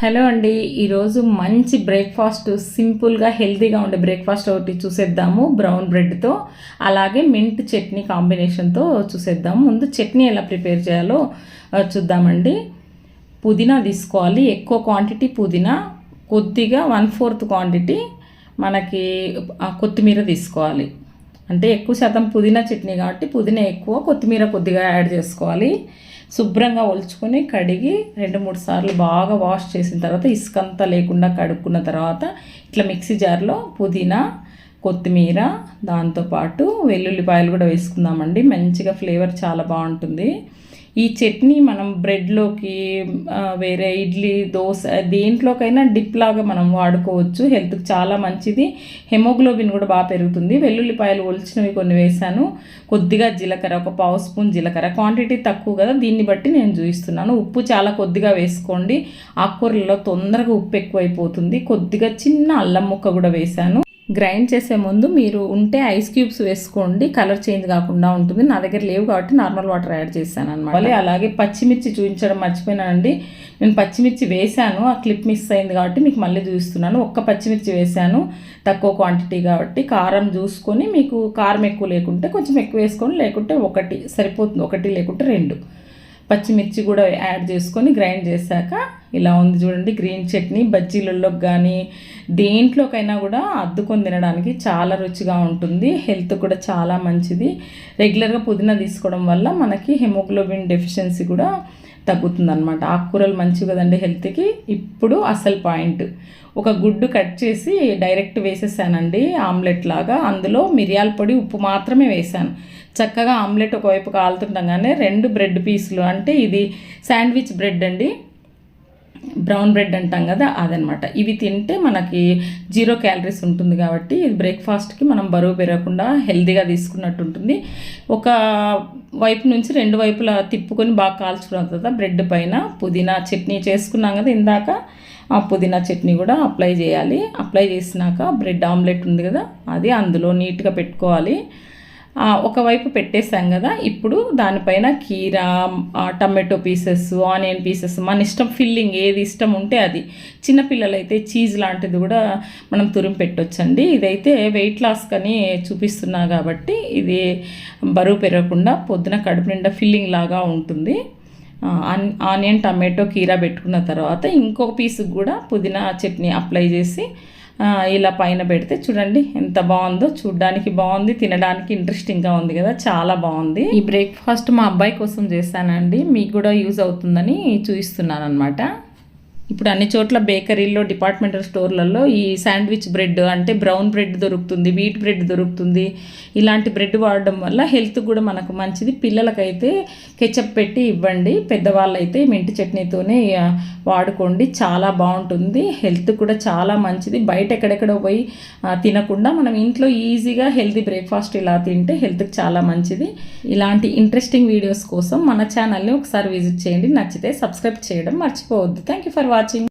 Hello అండి ఈరోజు మంచి బ్రేక్ఫాస్ట్ సింపుల్గా హెల్తీగా ఉండే బ్రేక్ఫాస్ట్ ఒకటి చూసేద్దాము బ్రౌన్ బ్రెడ్తో అలాగే మింట్ చట్నీ కాంబినేషన్తో చూసేద్దాము. ముందు చట్నీ ఎలా ప్రిపేర్ చేయాలో చూద్దామండి. పుదీనా తీసుకోవాలి ఎక్కువ క్వాంటిటీ పుదీనా కొద్దిగా వన్ ఫోర్త్ క్వాంటిటీ మనకి కొత్తిమీర తీసుకోవాలి. అంటే ఎక్కువ శాతం పుదీనా చట్నీ కాబట్టి పుదీనా ఎక్కువ కొత్తిమీర కొద్దిగా యాడ్ చేసుకోవాలి. శుభ్రంగా ఒలుచుకొని కడిగి రెండు మూడు సార్లు బాగా వాష్ చేసిన తర్వాత ఇసుకంతా లేకుండా కడుక్కున్న తర్వాత ఇట్లా మిక్సీ జార్లో పుదీనా కొత్తిమీర దాంతోపాటు వెల్లుల్లిపాయలు కూడా వేసుకుందామండి. మంచిగా ఫ్లేవర్ చాలా బాగుంటుంది. ఈ చట్నీ మనం బ్రెడ్లోకి వేరే ఇడ్లీ దోశ దేంట్లోకైనా డిప్ లాగా మనం వాడుకోవచ్చు. హెల్త్కి చాలా మంచిది. హెమోగ్లోబిన్ కూడా బాగా పెరుగుతుంది. వెల్లుల్లిపాయలు ఒలిచినవి కొన్ని వేసాను కొద్దిగా జీలకర్ర ఒక పావు స్పూన్ జీలకర్ర. క్వాంటిటీ తక్కువ కదా దీన్ని బట్టి నేను చూపిస్తున్నాను. ఉప్పు చాలా కొద్దిగా వేసుకోండి. ఆకుకూరలలో తొందరగా ఉప్పు ఎక్కువైపోతుంది. కొద్దిగా చిన్న అల్లం ముక్క కూడా వేసాను గ్రైండ్ చేసే ముందు మీరు ఉంటే ఐస్ క్యూబ్స్ వేసుకోండి కలర్ చేంజ్ కాకుండా ఉంటుంది. నా దగ్గర లేవు కాబట్టి నార్మల్ వాటర్ యాడ్ చేశాను అనమాట అలాగే పచ్చిమిర్చి చూపించడం మర్చిపోయినానండి నేను పచ్చిమిర్చి వేశాను ఆ క్లిప్ మిస్ అయింది కాబట్టి మీకు మళ్ళీ చూపిస్తున్నాను. ఒక్క పచ్చిమిర్చి వేశాను తక్కువ క్వాంటిటీ కాబట్టి. కారం చూసుకొని మీకు కారం ఎక్కువ లేకుంటే కొంచెం ఎక్కువ వేసుకొని లేకుంటే ఒకటి సరిపోతుంది ఒకటి లేకుంటే రెండు. పచ్చిమిర్చి కూడా యాడ్ చేసుకొని గ్రైండ్ చేశాక ఇలా ఉంది చూడండి గ్రీన్ చట్నీ. బజ్జీలలో కానీ దేంట్లోకైనా కూడా అద్దుకొని తినడానికి చాలా రుచిగా ఉంటుంది. హెల్త్ కూడా చాలా మంచిది. రెగ్యులర్గా పుదీనా తీసుకోవడం వల్ల మనకి హెమోగ్లోబిన్ డెఫిషియన్సీ కూడా తగ్గుతుంది అనమాట ఆకుకూరలు మంచివి కదండి హెల్త్కి. ఇప్పుడు అసలు పాయింట్. ఒక గుడ్డు కట్ చేసి డైరెక్ట్ వేసేసానండి ఆమ్లెట్ లాగా. అందులో మిరియాల పొడి ఉప్పు మాత్రమే వేసాను. చక్కగా ఆమ్లెట్ ఒకవైపు కాలుతుండగానే రెండు బ్రెడ్ పీసులు అంటే ఇది శాండ్విచ్ బ్రెడ్ అండి. బ్రౌన్ బ్రెడ్ అంటాం కదా అదనమాట. ఇవి తింటే మనకి జీరో క్యాలరీస్ ఉంటుంది కాబట్టి ఇది బ్రేక్ఫాస్ట్కి మనం బరువు పెరగకుండా హెల్దీగా తీసుకున్నట్టు ఉంటుంది ఒక వైపు నుంచి రెండు వైపులా తిప్పుకొని బాగా కాల్చుకున్న తర్వాత బ్రెడ్ పైన పుదీనా చట్నీ చేసుకున్నాం కదా ఇందాక ఆ పుదీనా చట్నీ కూడా అప్లై చేయాలి. అప్లై చేసినాక బ్రెడ్ ఆమ్లెట్ ఉంది కదా అది అందులో నీట్గా పెట్టుకోవాలి. ఒకవైపు పెట్టేసాం కదా ఇప్పుడు దానిపైన కీరా టమాటో పీసెస్ ఆనియన్ పీసెస్ మన ఇష్టం ఫిల్లింగ్ ఏది ఇష్టం ఉంటే అది. చిన్నపిల్లలైతే చీజ్ లాంటిది కూడా మనం తురిమి పెట్టొచ్చండి. ఇదైతే వెయిట్ లాస్ కని చూపిస్తున్నా కాబట్టి ఇది బరువు పెరగకుండా పొద్దున కడుపు నిండా ఫిల్లింగ్ లాగా ఉంటుంది. ఆన్- ఆనియన్ టమాటో కీరా పెట్టుకున్న తర్వాత ఇంకొక పీస్కి కూడా పుదీనా చట్నీ అప్లై చేసి ఇలా పైన పెడితే చూడండి ఎంత బాగుందో. చూడడానికి బాగుంది తినడానికి ఇంట్రెస్టింగ్గా ఉంది కదా. చాలా బాగుంది. ఈ బ్రేక్ఫాస్ట్ మా అబ్బాయి కోసం చేశానండి. మీకు కూడా యూజ్ అవుతుందని చూపిస్తున్నాను అనమాట ఇప్పుడు అన్ని చోట్ల బేకరీల్లో డిపార్ట్మెంటల్ స్టోర్లలో ఈ శాండ్విచ్ బ్రెడ్ అంటే బ్రౌన్ బ్రెడ్ దొరుకుతుంది వీట్ బ్రెడ్ దొరుకుతుంది. ఇలాంటి బ్రెడ్ వాడడం వల్ల హెల్త్ కూడా మనకు మంచిది. పిల్లలకైతే కెచప్ పెట్టి ఇవ్వండి. పెద్దవాళ్ళైతే మెంటి చట్నీతోనే వాడుకోండి. చాలా బాగుంటుంది. హెల్త్ కూడా చాలా మంచిది. బయట ఎక్కడెక్కడో పోయి తినకుండా మనం ఇంట్లో ఈజీగా హెల్తీ బ్రేక్ఫాస్ట్ ఇలా తింటే హెల్త్కి చాలా మంచిది. ఇలాంటి ఇంట్రెస్టింగ్ వీడియోస్ కోసం మన ఛానల్ని ఒకసారి విజిట్ చేయండి. నచ్చితే సబ్స్క్రైబ్ చేయడం మర్చిపోవద్దు. Thank you for watching.